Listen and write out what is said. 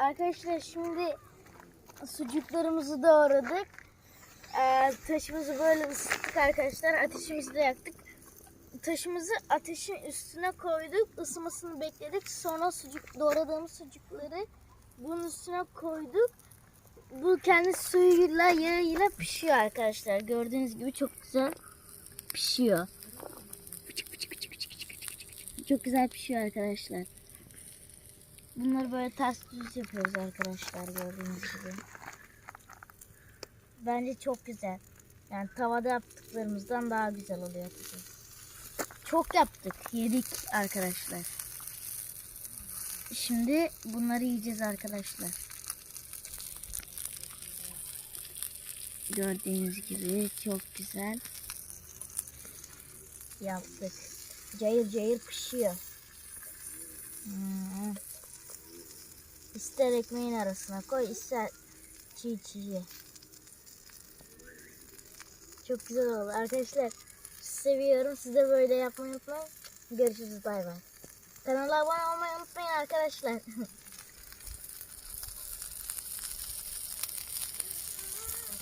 Arkadaşlar şimdi sucuklarımızı doğradık. Ee, taşımızı böyle ısıttık arkadaşlar. Ateşimizi de yaktık. Taşımızı ateşin üstüne koyduk. Isımasını bekledik. Sonra sucuk doğradığımız sucukları bunun üstüne koyduk. Bu kendi suyuyla yağıyla pişiyor arkadaşlar. Gördüğünüz gibi çok güzel pişiyor. Çok güzel pişiyor arkadaşlar. Bunları böyle ters düz yapıyoruz arkadaşlar gördüğünüz gibi. Bence çok güzel. Yani tavada yaptıklarımızdan daha güzel oluyor. Çok yaptık, yedik arkadaşlar. Şimdi bunları yiyeceğiz arkadaşlar. Gördüğünüz gibi çok güzel yaptık. Cayır cayır pişiyor. İster ekmeğin arasına koy, ister çiğ çiğ ye. Çok güzel oldu. Arkadaşlar seviyorum. Siz de böyle yapmayı unutmayın. Görüşürüz. Bay bay. Kanala abone olmayı unutmayın arkadaşlar.